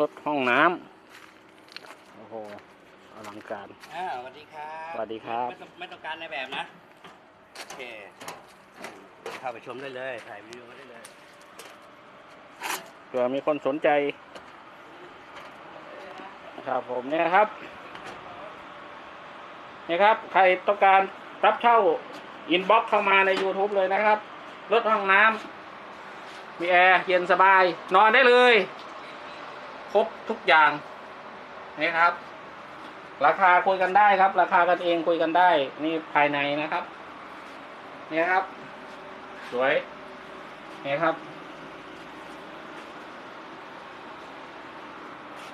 รถห้องน้ำโอ้โหอลังการ อ่าสวัสดีครับสวัสดีครับ ไม่ต้องไม่ต้องการในแบบนะ โอเค เข้าไปชมได้เลย ถ่ายวิดีโอได้เลยเผื่อมีคนสนใจ ครับผมเนี่ยครับ นี่ครับ ใครต้องการรับเช่าอินบ็อกเข้ามาใน YouTube เลยนะครับ รถห้องน้ำมีแอร์เย็นสบาย นอนได้เลย ครบทุกอย่างนี่ครับ ราคาคุยกันได้ครับ ราคากันเองคุยกันได้ นี่ภายในนะครับนี่ครับ สวยนี่ครับ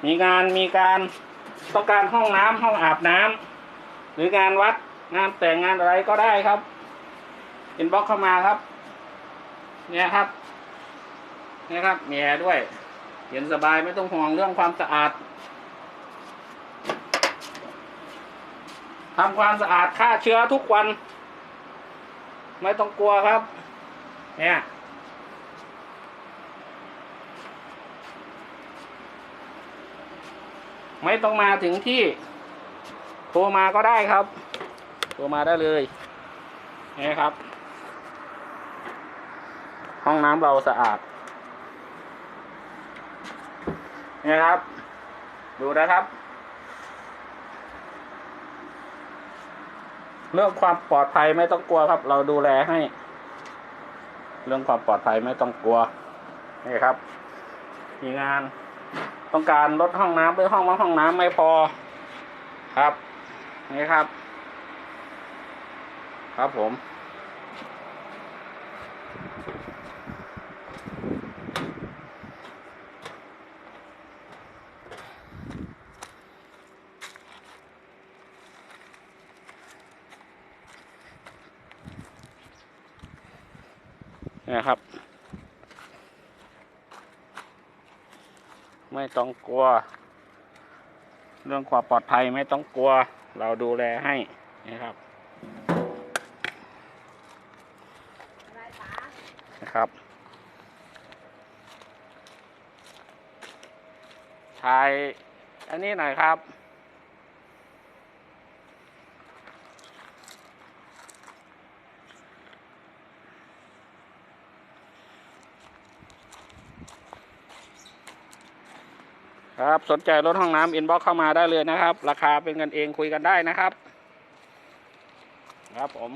มีงานมีการต้องการห้องน้ำห้องอาบน้ำหรืองานวัดงานแต่งงานอะไรก็ได้ครับอินบ็อกเข้ามาครับ เนี่ยครับ เนี่ยครับมีแอร์ด้วย เย็นสบายไม่ต้องห่วงเรื่องความสะอาดทำความสะอาดฆ่าเชื้อทุกวัน ไม่ต้องกลัวครับ เนี่ยไม่ต้องมาถึงที่ โทรมาก็ได้ครับ โทรมาได้เลยนี่ครับ ห้องน้ำเราสะอาด นี่ครับ ดูนะครับ เรื่องความปลอดภัยไม่ต้องกลัวครับ เราดูแลให้ เรื่องความปลอดภัยไม่ต้องกลัวนี่ครับ มีงาน ต้องการลดห้องน้ำหรือห้องว่าห้องน้ำไม่พอครับนี่ครับ ครับผม นี่ครับ ไม่ต้องกลัว เรื่องความปลอดภัยไม่ต้องกลัว เราดูแลให้นะครับนะครับชายอันนี้หน่อยครับ ครับ สนใจรถห้องน้ำอินบ็อกเข้ามาได้เลยนะครับ ราคาเป็นกันเองคุยกันได้นะครับ ครับผม